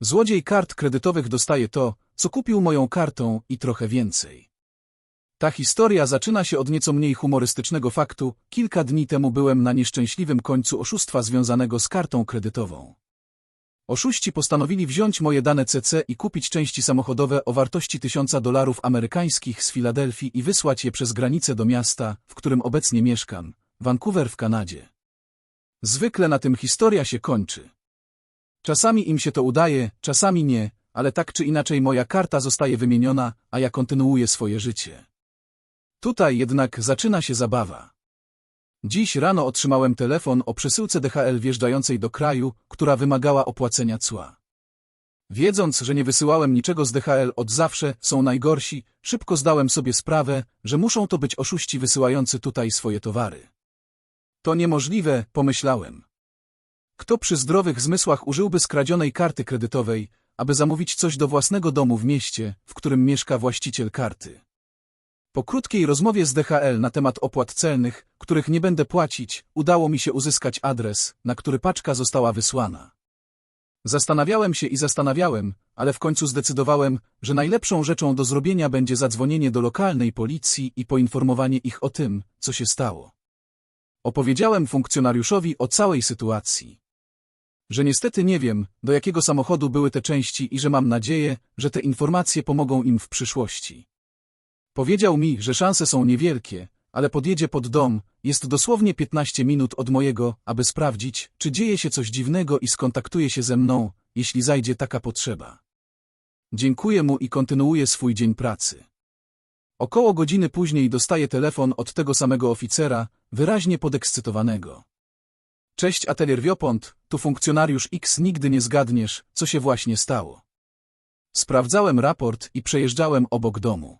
Złodziej kart kredytowych dostaje to, co kupił moją kartą i trochę więcej. Ta historia zaczyna się od nieco mniej humorystycznego faktu. Kilka dni temu byłem na nieszczęśliwym końcu oszustwa związanego z kartą kredytową. Oszuści postanowili wziąć moje dane CC i kupić części samochodowe o wartości tysiąca dolarów amerykańskich z Filadelfii i wysłać je przez granicę do miasta, w którym obecnie mieszkam, Vancouver w Kanadzie. Zwykle na tym historia się kończy. Czasami im się to udaje, czasami nie, ale tak czy inaczej moja karta zostaje wymieniona, a ja kontynuuję swoje życie. Tutaj jednak zaczyna się zabawa. Dziś rano otrzymałem telefon o przesyłce DHL wjeżdżającej do kraju, która wymagała opłacenia cła. Wiedząc, że nie wysyłałem niczego z DHL od zawsze, są najgorsi, szybko zdałem sobie sprawę, że muszą to być oszuści wysyłający tutaj swoje towary. To niemożliwe, pomyślałem. Kto przy zdrowych zmysłach użyłby skradzionej karty kredytowej, aby zamówić coś do własnego domu w mieście, w którym mieszka właściciel karty? Po krótkiej rozmowie z DHL na temat opłat celnych, których nie będę płacić, udało mi się uzyskać adres, na który paczka została wysłana. Zastanawiałem się i zastanawiałem, ale w końcu zdecydowałem, że najlepszą rzeczą do zrobienia będzie zadzwonienie do lokalnej policji i poinformowanie ich o tym, co się stało. Opowiedziałem funkcjonariuszowi o całej sytuacji. Że niestety nie wiem, do jakiego samochodu były te części i że mam nadzieję, że te informacje pomogą im w przyszłości. Powiedział mi, że szanse są niewielkie, ale podjedzie pod dom, jest dosłownie 15 minut od mojego, aby sprawdzić, czy dzieje się coś dziwnego i skontaktuje się ze mną, jeśli zajdzie taka potrzeba. Dziękuję mu i kontynuuję swój dzień pracy. Około godziny później dostaję telefon od tego samego oficera, wyraźnie podekscytowanego. Cześć Atelier Wiopont, tu funkcjonariusz X nigdy nie zgadniesz, co się właśnie stało. Sprawdzałem raport i przejeżdżałem obok domu.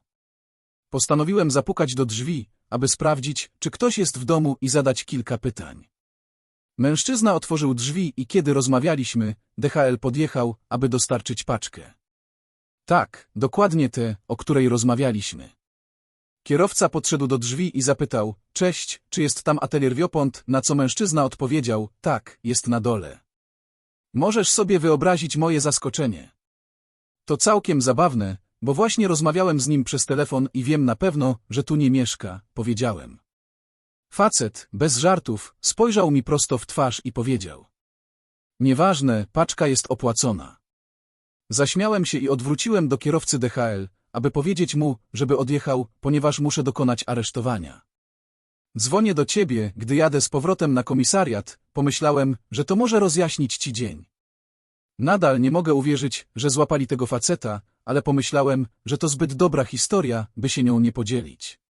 Postanowiłem zapukać do drzwi, aby sprawdzić, czy ktoś jest w domu i zadać kilka pytań. Mężczyzna otworzył drzwi i kiedy rozmawialiśmy, DHL podjechał, aby dostarczyć paczkę. Tak, dokładnie te, o której rozmawialiśmy. Kierowca podszedł do drzwi i zapytał, cześć, czy jest tam atelier Wiopont, na co mężczyzna odpowiedział, tak, jest na dole. Możesz sobie wyobrazić moje zaskoczenie. To całkiem zabawne, bo właśnie rozmawiałem z nim przez telefon i wiem na pewno, że tu nie mieszka, powiedziałem. Facet, bez żartów, spojrzał mi prosto w twarz i powiedział. Nieważne, paczka jest opłacona. Zaśmiałem się i odwróciłem do kierowcy DHL, aby powiedzieć mu, żeby odjechał, ponieważ muszę dokonać aresztowania. Dzwonię do ciebie, gdy jadę z powrotem na komisariat, pomyślałem, że to może rozjaśnić ci dzień. Nadal nie mogę uwierzyć, że złapali tego faceta, ale pomyślałem, że to zbyt dobra historia, by się nią nie podzielić.